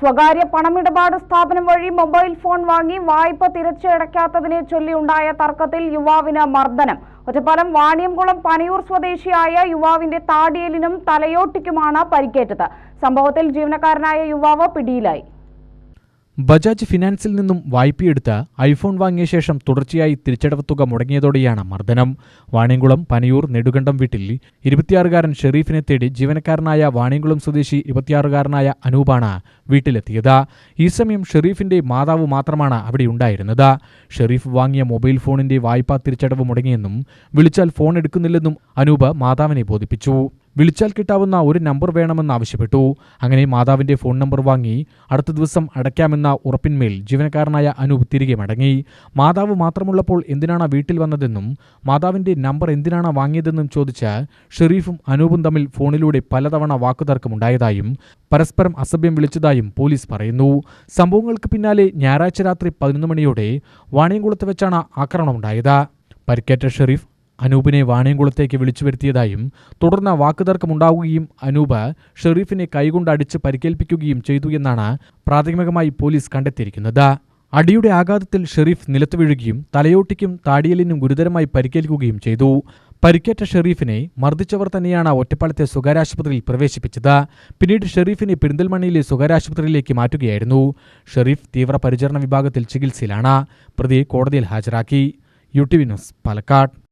സ്വകാര്യ പണമിടപാട് സ്ഥാപനം വഴി മൊബൈൽ ഫോൺ വാങ്ങി വായ്പ തിരിച്ചടയ്ക്കാത്തതിനെ ചൊല്ലിയുണ്ടായ തർക്കത്തിൽ യുവാവിന് മർദ്ദനം. ഒറ്റപ്പാലം വാണിയംകുളം പനയൂർ സ്വദേശിയായ യുവാവിന്റെ താടിയലിനും തലയോട്ടിക്കുമാണ് പരിക്കേറ്റത്. സംഭവത്തിൽ ജീവനക്കാരനായ യുവാവ് പിടിയിലായി. ബജാജ് ഫിനാൻസിൽ നിന്നും വായ്പയെടുത്ത് ഐഫോൺ വാങ്ങിയ ശേഷം തുടർച്ചയായി തിരിച്ചടവ് തുക മുടങ്ങിയതോടെയാണ് മർദ്ദനം. വാണിയംകുളം പനയൂർ നെടുകണ്ടം വീട്ടിൽ ഇരുപത്തിയാറുകാരൻ ഷെറീഫിനെ തേടി ജീവനക്കാരനായ വാണിയംകുളം സ്വദേശി ഇരുപത്തിയാറുകാരനായ അനൂപാണ് വീട്ടിലെത്തിയത്. ഈ സമയം ഷെറീഫിന്റെ മാതാവ് മാത്രമാണ് അവിടെ ഉണ്ടായിരുന്നത്. ഷെറീഫ് വാങ്ങിയ മൊബൈൽ ഫോണിന്റെ വായ്പാ തിരിച്ചടവ് മുടങ്ങിയെന്നും വിളിച്ചാൽ ഫോൺ എടുക്കുന്നില്ലെന്നും അനൂപ് മാതാവിനെ ബോധിപ്പിച്ചു. വിളിച്ചാൽ കിട്ടാവുന്ന ഒരു നമ്പർ വേണമെന്ന് ആവശ്യപ്പെട്ടു. അങ്ങനെ മാതാവിന്റെ ഫോൺ നമ്പർ വാങ്ങി അടുത്ത ദിവസം അടയ്ക്കാമെന്ന ഉറപ്പിന്മേൽ ജീവനക്കാരനായ അനൂപ് തിരികെ മടങ്ങി. മാതാവ് മാത്രമുള്ളപ്പോൾ എന്തിനാണ് വീട്ടിൽ വന്നതെന്നും മാതാവിന്റെ നമ്പർ എന്തിനാണ് വാങ്ങിയതെന്നും ചോദിച്ച് ഷെറീഫും അനൂപും തമ്മിൽ ഫോണിലൂടെ പലതവണ വാക്കുതർക്കമുണ്ടായതായും പരസ്പരം അസഭ്യം വിളിച്ചതായും പോലീസ് പറയുന്നു. സംഭവങ്ങൾക്ക് പിന്നാലെ ഞായറാഴ്ച രാത്രി പതിനൊന്ന് മണിയോടെ വാണിയംകുളത്ത് വെച്ചാണ് ആക്രമണമുണ്ടായത് പരിക്കേറ്റ ഷെറീഫ് അനൂപിനെ വാണിയംകുളത്തേക്ക് വിളിച്ചു വരുത്തിയതായും തുടർന്ന് വാക്കുതർക്കമുണ്ടാവുകയും അനൂപ് ഷെറീഫിനെ കൈകൊണ്ട് അടിച്ച് പരിക്കേൽപ്പിക്കുകയും ചെയ്തു എന്നാണ് പ്രാഥമികമായി പോലീസ് കണ്ടെത്തിയിരിക്കുന്നത്. അടിയുടെ ആഘാതത്തിൽ ഷെറീഫ് നിലത്തു വീഴുകയും തലയോട്ടിക്കും താടിയലിനും ഗുരുതരമായി പരിക്കേൽക്കുകയും ചെയ്തു. പരിക്കേറ്റ ഷെറീഫിനെ മർദ്ദിച്ചവർ തന്നെയാണ് ഒറ്റപ്പാലത്തെ സ്വകാര്യാശുപത്രിയിൽ പ്രവേശിപ്പിച്ചത്. പിന്നീട് ഷെറീഫിനെ പെരിന്തൽമണ്ണയിലെ സ്വകാര്യാശുപത്രിയിലേക്ക് മാറ്റുകയായിരുന്നു. ഷെറീഫ് തീവ്രപരിചരണ വിഭാഗത്തിൽ ചികിത്സയിലാണ്. പ്രതിയെ കോടതിയിൽ ഹാജരാക്കി. U T V news Palakkad.